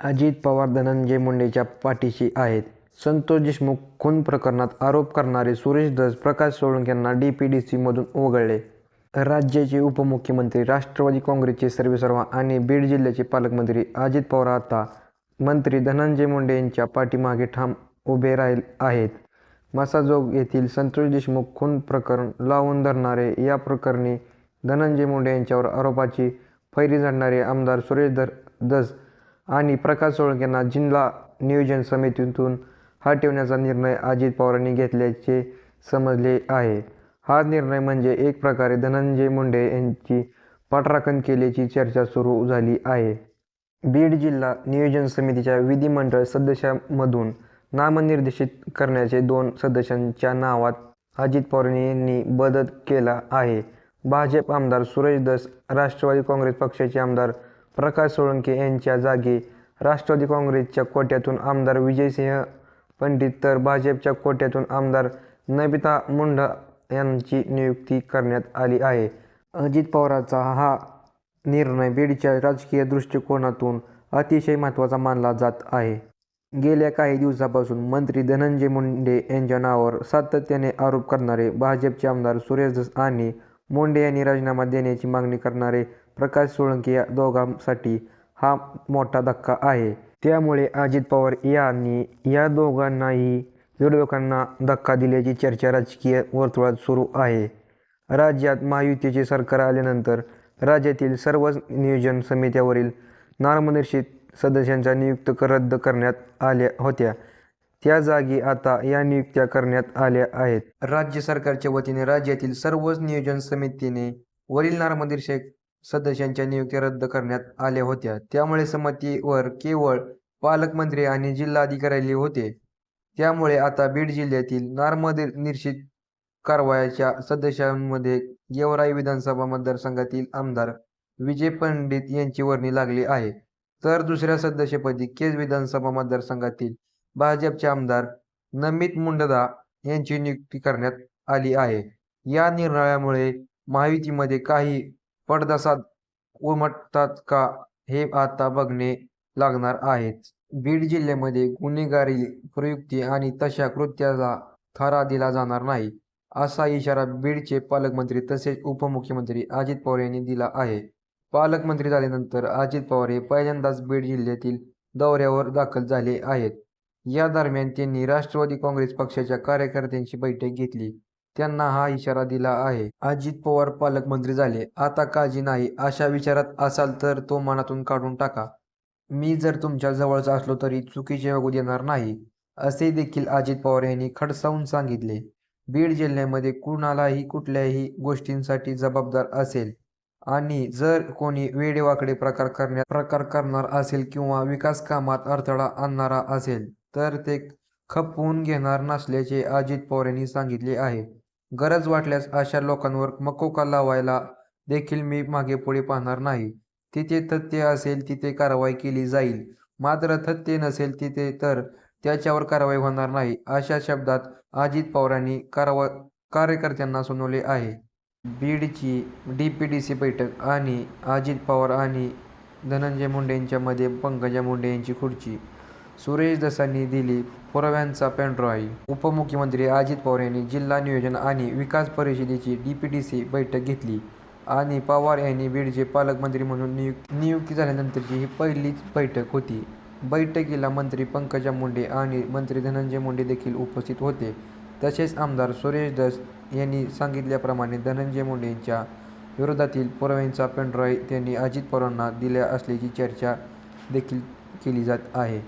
अजित पवार धनंजय मुंडेच्या पाठीशी आहेत. संतोष देशमुख खून प्रकरणात आरोप करणारे सुरेश धस प्रकाश सोळंके यांना सीमधून वगळले. राज्याचे उपमुख्यमंत्री राष्ट्रवादी काँग्रेसचे सर्वेसर्वा आणि बीड जिल्ह्याचे पालकमंत्री अजित पवार आता मंत्री धनंजय मुंडे यांच्या पाठीमागे ठाम उभे राहील आहेत. मसाजोग येथील संतोष देशमुख खून प्रकरण लावून धरणारे या प्रकरणी धनंजय मुंडे यांच्यावर आरोपाची फैरी झाडणारे आमदार सुरेश धर दस आणि प्रकाश सोळंके यांना जिल्हा नियोजन समितीतून हटवण्याचा निर्णय अजित पवारांनी घेतल्याचे समजले आहे. हा निर्णय म्हणजे एक प्रकारे धनंजय मुंडे यांची पाठराखण केल्याची चर्चा सुरू झाली आहे. बीड जिल्हा नियोजन समितीच्या विधिमंडळ सदस्यांमधून नामनिर्देशित करण्याचे दोन सदस्यांच्या नावात अजित पवार यांनी बदल केला आहे. भाजप आमदार सुरेश दस राष्ट्रवादी काँग्रेस पक्षाचे आमदार प्रकाश सोळंके यांच्या जागी राष्ट्रवादी काँग्रेसच्या कोट्यातून आमदार विजयसिंह पंडित तर भाजपच्या कोट्यातून आमदार नबिता मुंडा यांची नियुक्ती करण्यात आली आहे. अजित पवारांचा हा निर्णय बीडच्या राजकीय दृष्टिकोनातून अतिशय महत्त्वाचा मानला जात आहे. गेल्या काही दिवसापासून मंत्री धनंजय मुंडे यांच्या नावावर सातत्याने आरोप करणारे भाजपचे आमदार सुरेश आणि मुंडे यांनी राजीनामा देण्याची मागणी करणारे प्रकाश सोळंके या दोघांसाठी हा मोठा धक्का आहे. त्यामुळे अजित पवार यांनी या दोघांनाही विरोधकांना धक्का दिल्याची चर्चा राजकीय वर्तुळात सुरू आहे. राज्यात महायुतीचे सरकार आल्यानंतर राज्यातील सर्वच नियोजन समित्यावरील नामनिर्देशित सदस्यांच्या नियुक्त रद्द करण्यात आल्या होत्या. त्या जागी आता या नियुक्त्या करण्यात आल्या आहेत. राज्य सरकारच्या वतीने राज्यातील सर्वच नियोजन समितीने वरील नामनिर्देशक सदस्यांच्या नियुक्त्या रद्द करण्यात आल्या होत्या. त्यामुळे समितीवर केवळ पालकमंत्री आणि जिल्हाधिकारी होते. त्यामुळे आता बीड जिल्ह्यातील नामनिर्देशित कारवायाच्या सदस्यांमध्ये गेवराई विधानसभा मतदारसंघातील आमदार विजय पंडित यांची वर्णी लागली आहे. तर दुसऱ्या सदस्यपदी केज विधानसभा मतदारसंघातील भाजपचे आमदार नमित मुंडदा यांची नियुक्ती करण्यात आली आहे. या निर्णयामुळे महायुतीमध्ये काही पडदासात उमटतात का हे आता बघणे लागणार आहेत. बीड जिल्ह्यामध्ये गुन्हेगारी प्रयुक्ती आणि तशा कृत्याला थारा दिला जाणार नाही असा इशारा बीडचे पालकमंत्री तसेच उपमुख्यमंत्री अजित पवार यांनी दिला आहे. पालकमंत्री झाल्यानंतर अजित पवार हे पहिल्यांदाच बीड जिल्ह्यातील दौऱ्यावर दाखल झाले आहेत. या दरम्यान त्यांनी राष्ट्रवादी काँग्रेस पक्षाच्या कार्यकर्त्यांची बैठक घेतली. त्यांना हा इशारा दिला आहे. अजित पवार पालकमंत्री झाले. आता काळजी नाही. अशा विचारात असाल तर तो मनातून काढून टाका. मी जर तुमच्या जवळचा असलो तरी चुकीचे वागू देणार नाही असे देखील अजित पवार यांनी खडसावून सांगितले. बीड जिल्ह्यामध्ये कुणालाही कुठल्याही गोष्टींसाठी जबाबदार असेल आणि जर कोणी वेडेवाकडे प्रकार करण्या प्रकार करणार असेल किंवा विकास कामात अडथळा आणणारा असेल तर ते खपवून घेणार नसल्याचे अजित पवार यांनी सांगितले आहे. गरज वाटल्यास अशा लोकांवर मकोका लावायला देखील मी मागे पुढे पाहणार नाही. तिथे तथ्य असेल तिथे कारवाई केली जाईल. मात्र तथ्य नसेल तिथे तर त्याच्यावर कारवाई होणार नाही अशा शब्दात अजित पवारांनी कारवा कार्यकर्त्यांना सुनावले आहे. बीडची डी पी डी सी बैठक आणि अजित पवार आणि धनंजय मुंडे यांच्यामध्ये पंकजा मुंडे यांची खुर्ची सुरेश दसांनी दिली पुराव्यांचा पेनड्रॉईव्ह उपमुख्यमंत्री अजित पवार यांनी जिल्हा नियोजन आणि विकास परिषदेची डी पी डी सी बैठक घेतली. आणि पवार यांनी बीडचे पालकमंत्री म्हणून नियुक् नियुक्ती झाल्यानंतरची ही पहिलीच बैठक होती. बैठकीला मंत्री पंकजा मुंडे आणि मंत्री धनंजय मुंडे देखील उपस्थित होते. तसेच आमदार सुरेश दस यांनी सांगितल्याप्रमाणे धनंजय मुंडे यांच्या विरोधातील पुराव्यांचा पेनड्रॉईव्ह त्यांनी अजित पवारांना दिल्या असल्याची चर्चा देखील केली जात आहे.